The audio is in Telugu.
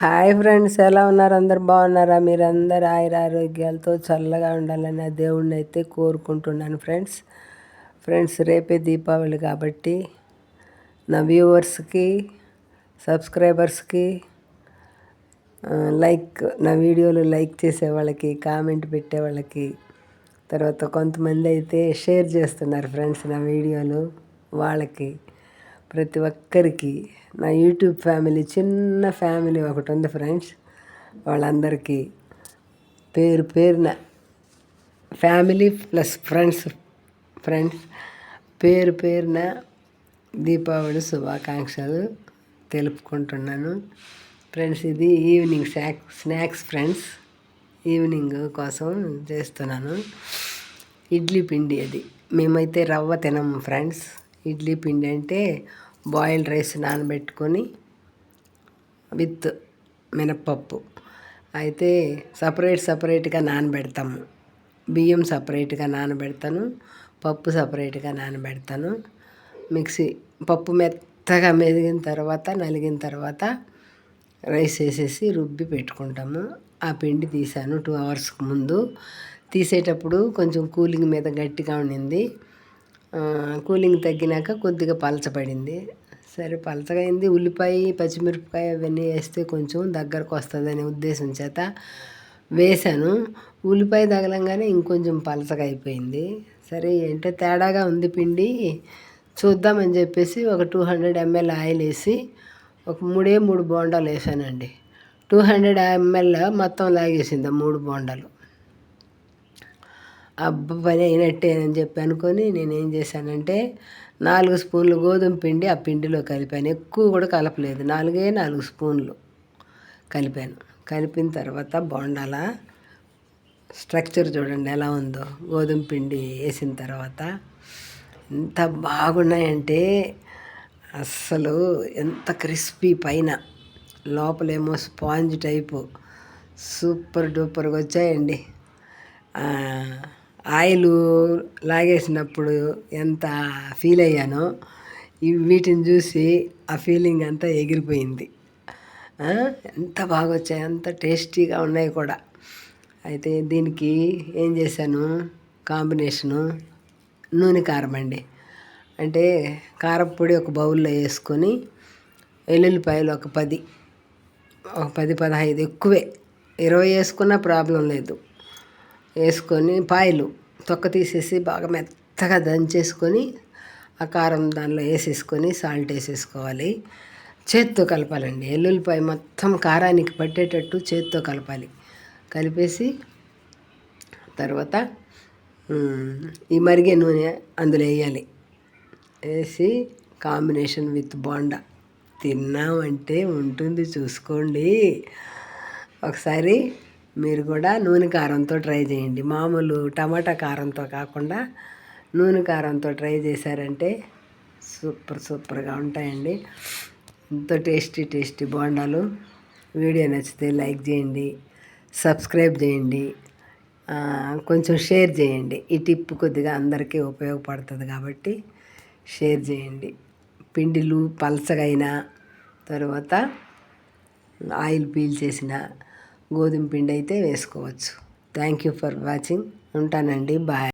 హాయ్ ఫ్రెండ్స్ ఎలా ఉన్నారు? అందరు బాగున్నారా? మీరందరు ఆయుర ఆరోగ్యాలతో చల్లగా ఉండాలని ఆ దేవుణ్ణి అయితే కోరుకుంటున్నాను ఫ్రెండ్స్. ఫ్రెండ్స్ రేపే దీపావళి కాబట్టి నా వ్యూవర్స్కి సబ్స్క్రైబర్స్కి లైక్ నా వీడియోలు లైక్ చేసే వాళ్ళకి కామెంట్ పెట్టే వాళ్ళకి తర్వాత కొంతమంది అయితే షేర్ చేస్తున్నారు ఫ్రెండ్స్ నా వీడియోలు వాళ్ళకి. ప్రతి ఒక్కరికి నా యూట్యూబ్ ఫ్యామిలీ చిన్న ఫ్యామిలీ ఒకటి ఉంది ఫ్రెండ్స్. వాళ్ళందరికీ పేరు పేరున ఫ్యామిలీ ప్లస్ ఫ్రెండ్స్ ఫ్రెండ్స్. పేరు పేరున దీపావళి శుభాకాంక్షలు తెలుపుకుంటున్నాను. ఫ్రెండ్స్ ఇది evening snack snacks friends. Evening కోసం చేస్తున్నాను. ఇడ్లీ పిండి అది. మేమైతే రవ్వ తినము ఫ్రెండ్స్. ఇడ్లీ పిండి అంటే బాయిల్డ్ రైస్ నానబెట్టుకొని విత్ మినప్పప్పు. అయితే సపరేట్ సపరేట్గా నానబెడతాము. బియ్యం సపరేట్గా నానబెడతాను. పప్పు సపరేట్గా నానబెడతాను. మిక్సీ పప్పు మెత్తగా మెదిగిన తర్వాత నలిగిన తర్వాత రైస్ వేసేసి రుబ్బి పెట్టుకుంటాము. ఆ పిండి తీసాను టూ అవర్స్కి ముందు. తీసేటప్పుడు కొంచెం కూలింగ్ మీద గట్టిగా ఉండింది. కూలింగ్ తగ్గినాక కొద్దిగా పలచబడింది సరే పలచగా అయింది. ఉల్లిపాయ పచ్చిమిరపకాయ అవన్నీ వేస్తే కొంచెం దగ్గరకు వస్తుందనే ఉద్దేశం చేత వేశాను. ఉల్లిపాయ తగలంగానే ఇంకొంచెం పలచగా అయిపోయింది. సరే ఏంటో తేడాగా ఉంది పిండి. చూద్దామని చెప్పేసి ఒక టూ హండ్రెడ్ ఎంఎల్ ఆయిల్ వేసి ఒక మూడే మూడు బోండాలు వేసానండి. టూ హండ్రెడ్ ఎంఎల్ మొత్తం లాగేసింది మూడు బోండాలు. అబ్బ పని అయినట్టేనని చెప్పి అనుకొని నేను ఏం చేశానంటే నాలుగు స్పూన్లు గోధుమ పిండి ఆ పిండిలో కలిపాను. ఎక్కువ కూడా కలపలేదు. నాలుగే నాలుగు స్పూన్లు కలిపాను. కలిపిన తర్వాత బోండాల స్ట్రక్చర్ చూడండి ఎలా ఉందో. గోధుమ పిండి వేసిన తర్వాత ఎంత బాగున్నాయంటే అస్సలు ఎంత క్రిస్పీ పైన. లోపలేమో స్పాంజ్ టైపు. సూపర్ డూపర్గా వచ్చాయండి. ఆయిల్ లాగేసినప్పుడు ఎంత ఫీల్ అయ్యానో వీటిని చూసి ఆ ఫీలింగ్ అంతా ఎగిరిపోయింది. ఎంత బాగా వచ్చాయి అంత టేస్టీగా ఉన్నాయి కూడా. అయితే దీనికి ఏం చేశాను? కాంబినేషను నూనె కారం అండి. అంటే కారపొడి ఒక బౌల్లో వేసుకొని వెల్లుల్లిపాయలు ఒక పది ఒక పది పదహైదు ఎక్కువే. ఇరవై వేసుకున్నా ప్రాబ్లం లేదు. వేసుకొని పాయలు తొక్క తీసేసి బాగా మెత్తగా దంచేసుకొని ఆ కారం దానిలో వేసేసుకొని సాల్ట్ వేసేసుకోవాలి. చేత్తో కలపాలండి. ఎల్లుల్లిపాయ మొత్తం కారానికి పట్టేటట్టు చేత్తో కలపాలి. కలిపేసి తర్వాత ఈ మరిగే నూనె అందులో వేయాలి. వేసి కాంబినేషన్ విత్ బోండా. తిన్నామంటే ఉంటుంది చూసుకోండి. ఒకసారి మీరు కూడా నూనె కారంతో ట్రై చేయండి. మామూలు టమాటా కారంతో కాకుండా నూనె కారంతో ట్రై చేశారంటే సూపర్ సూపర్గా ఉంటాయండి. ఎంతో టేస్టీ టేస్టీ బోండాలు. వీడియో నచ్చితే లైక్ చేయండి సబ్స్క్రైబ్ చేయండి కొంచెం షేర్ చేయండి. ఈ టిప్ కొద్దిగా అందరికీ ఉపయోగపడుతుంది కాబట్టి షేర్ చేయండి. పిండిలు పలసగైనా తర్వాత ఆయిల్ పీల్ చేసిన గోధుమ పిండి అయితే వేసుకోవచ్చు. థ్యాంక్ యూ ఫర్ వాచింగ్ ఉంటానండి. బాయ్